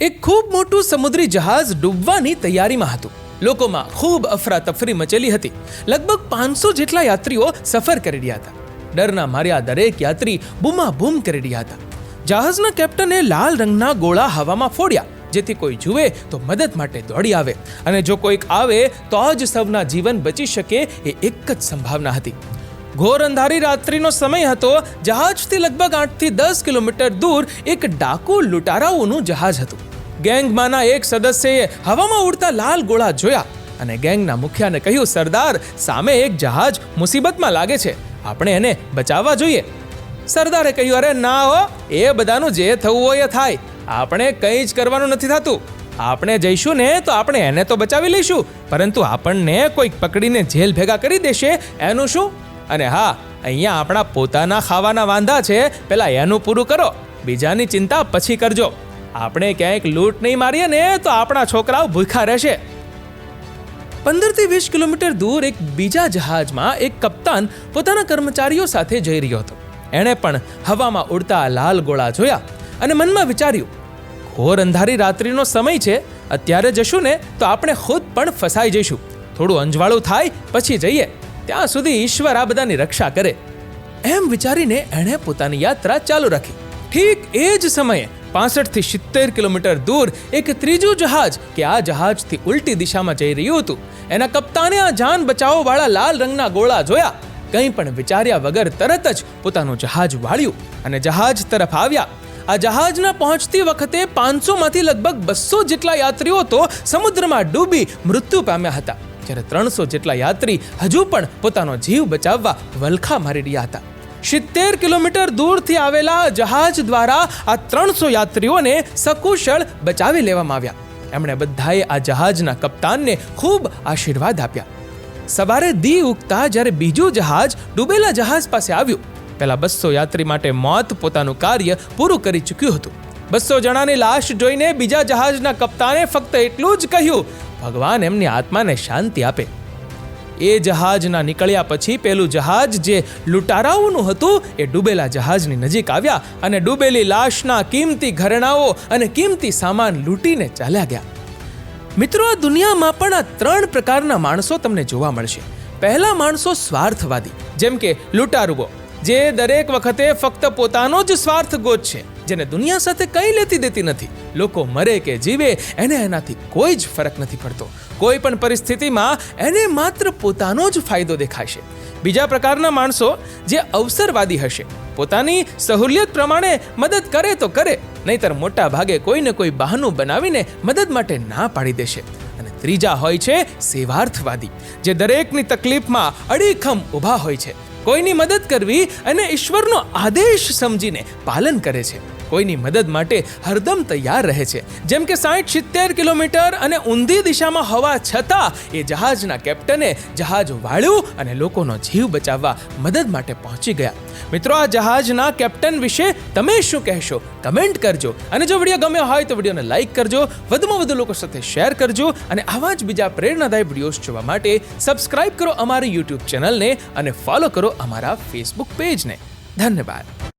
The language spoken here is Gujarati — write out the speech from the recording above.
એક ખૂબ મોટું સમુદ્રી જહાજ ડૂબવાની તૈયારીમાં હતું. લોકોમાં ખૂબ અફરાતફરી મચેલી હતી. લગભગ પાંચસો જેટલા યાત્રીઓ સફર કરી રહ્યા હતા. ડરના માર્યા દરેક યાત્રી બૂમાબૂમ કરી રહ્યા હતા. જહાજના કેપ્ટને લાલ રંગના ગોળા હવામાં ફોડ્યા, જેથી કોઈ જુએ તો મદદ માટે દોડી આવે. અને જો કોઈક આવે, તો જ સૌના જીવન બચી શકે એ એક જ સંભાવના હતી. ઘોર અંધારી રાત્રિનો સમય હતો, જહાજથી લગભગ આઠથી દસ કિલોમીટર દૂર એક ડાકુ લૂંટારાઓનું જહાજ હતું. ગેંગમાંના એક સદસ્યએ હવામાં ઉડતા લાલ ગોળા જોયા અને ગેંગના મુખિયાને કહ્યું, સરદાર, સામે એક જહાજ મુસીબતમાં લાગે છે. આપણે એને બચાવવા જોઈએ. સરદારે કહ્યું, અરે ના હો, એ બધાનું જે થવું હોય એ થાય. આપણે કંઈ જ કરવાનું નથી થતું. આપણે જઈશું ને તો આપણે એને તો બચાવી લઈશું. પરંતુ આપણને કોઈક પકડીને જેલ ભેગા કરી દેશે, એનું શું? અને હા, અહીંયા આપણા પોતાના ખાવાના વાંધા છે. પેલા એનું પૂરું કરો. બીજાની ચિંતા પછી કરજો. આપણે ક્યાંક લૂંટ નહીં મારીએ ને તો આપણા છોકરાઓ ભૂખા રહેશે. પંદરથી વીસ કિલોમીટર દૂર એક બીજા જહાજમાં એક કપ્તાન પોતાના કર્મચારીઓ સાથે જઈ રહ્યો હતો. એણે પણ હવામાં ઉડતા લાલ ગોળા જોયા અને મનમાં વિચાર્યું, ઘોર અંધારી રાત્રિનો સમય છે, અત્યારે જશું ને તો આપણે ખુદ પણ ફસાઈ જઈશું. થોડું અંજવાળું થાય, પછી જઈએ. ત્યાં સુધી ઈશ્વર આ બધાની રક્ષા કરે. એમ વિચારીને એણે પોતાની યાત્રા ચાલુ રાખી. ઠીક એ જ સમયે પાસઠથી સિત્તેર કિલોમીટર દૂર એક ત્રીજું જહાજ કે આ જહાજથી ઉલટી દિશામાં જઈ રહ્યું હતું. એના કપ્તાને આ જાન બચાવવાવાળા લાલ રંગના ગોળા જોયા. કંઈ પણ વિચાર્યા વગર તરત જ પોતાનું જહાજ વાળ્યું અને જહાજ તરફ આવ્યા. આ જહાજના પહોંચતી વખતે પાંચસોમાંથી લગભગ બસો જેટલા યાત્રીઓ તો સમુદ્રમાં ડૂબી મૃત્યુ પામ્યા હતા. જ્યારે ત્રણસો જેટલા યાત્રી હજુ પણ પોતાનો જીવ બચાવવા વલખા મારી રહ્યા હતા. સિત્તેર કિલોમીટર દૂરથી આવેલા જહાજ દ્વારા આ ત્રણસો યાત્રીઓને સકુશળ બચાવી લેવામાં આવ્યા. એમણે બધાએ આ જહાજના કપ્તાનને ખૂબ આશીર્વાદ આપ્યા. સવારે દી ઉગતા જ્યારે બીજું જહાજ ડૂબેલા જહાજ પાસે આવ્યું, પહેલા બસો યાત્રી માટે મોત પોતાનું કાર્ય પૂરું કરી ચૂક્યું હતું. બસો જણાની લાશ જોઈને બીજા જહાજના કપ્તાને ફક્ત એટલું જ કહ્યું, ભગવાન એમની આત્માને શાંતિ આપે. એ જહાજના નીકળ્યા પછી પેલું જહાજ જે લૂંટારાઓનું હતું, એ ડૂબેલા જહાજની નજીક આવ્યા અને ડૂબેલી લાશના કિંમતી ઘરેણાઓ અને કિંમતી સામાન લૂંટીને ચાલ્યા ગયા. મિત્રો દુનિયામાં પણ આ ત્રણ પ્રકારના માણસો તમને જોવા મળશે. પહેલા માણસો સ્વાર્થવાદી, જેમ કે લૂંટારુઓ, જે દરેક વખતે ફક્ત પોતાનો જ સ્વાર્થ ગોત છે. જેને દુનિયા સાથે કંઈ લેતી દેતી નથી. લોકો મરે કે જીવે, એને એનાથી કોઈ જ ફરક નથી પડતો. કોઈ પણ પરિસ્થિતિમાં એને માત્ર પોતાનો જ ફાયદો દેખાશે બીજા પ્રકારના માણસો જે અવસરવાદી હશે, પોતાની સહુલિયત પ્રમાણે મદદ કરે તો કરે, નહીતર મોટા ભાગે કોઈને કોઈ બહાનું બનાવીને મદદ માટે ના પાડી દેશે. અને ત્રીજા હોય છે સેવાર્થવાદી, જે દરેકની તકલીફમાં અડીખમ ઊભા હોય છે. કોઈની મદદ કરવી અને ઈશ્વરનો આદેશ સમજીને પાલન કરે છે. કોઈની મદદ માટે હરદમ તૈયાર રહે છે. જેમ કે સાઠ સિત્તેર કિલોમીટર અને ઊંધી દિશામાં હવા છતાં એ જહાજના કેપ્ટને જહાજ વાળ્યું અને લોકોનો જીવ બચાવવા મદદ માટે પહોંચી ગયા. મિત્રો, આ જહાજના કેપ્ટન વિશે તમે શું કહેશો? કમેન્ટ કરજો. અને જો વીડિયો ગમ્યો હોય તો વિડીયોને લાઈક કરજો, વધુમાં વધુ લોકો સાથે શેર કરજો અને આવા જ બીજા પ્રેરણાદાયી વિડીયોઝ જોવા માટે સબસ્ક્રાઇબ કરો અમારી યુટ્યુબ ચેનલને અને ફોલો કરો અમારા ફેસબુક પેજને. ધન્યવાદ.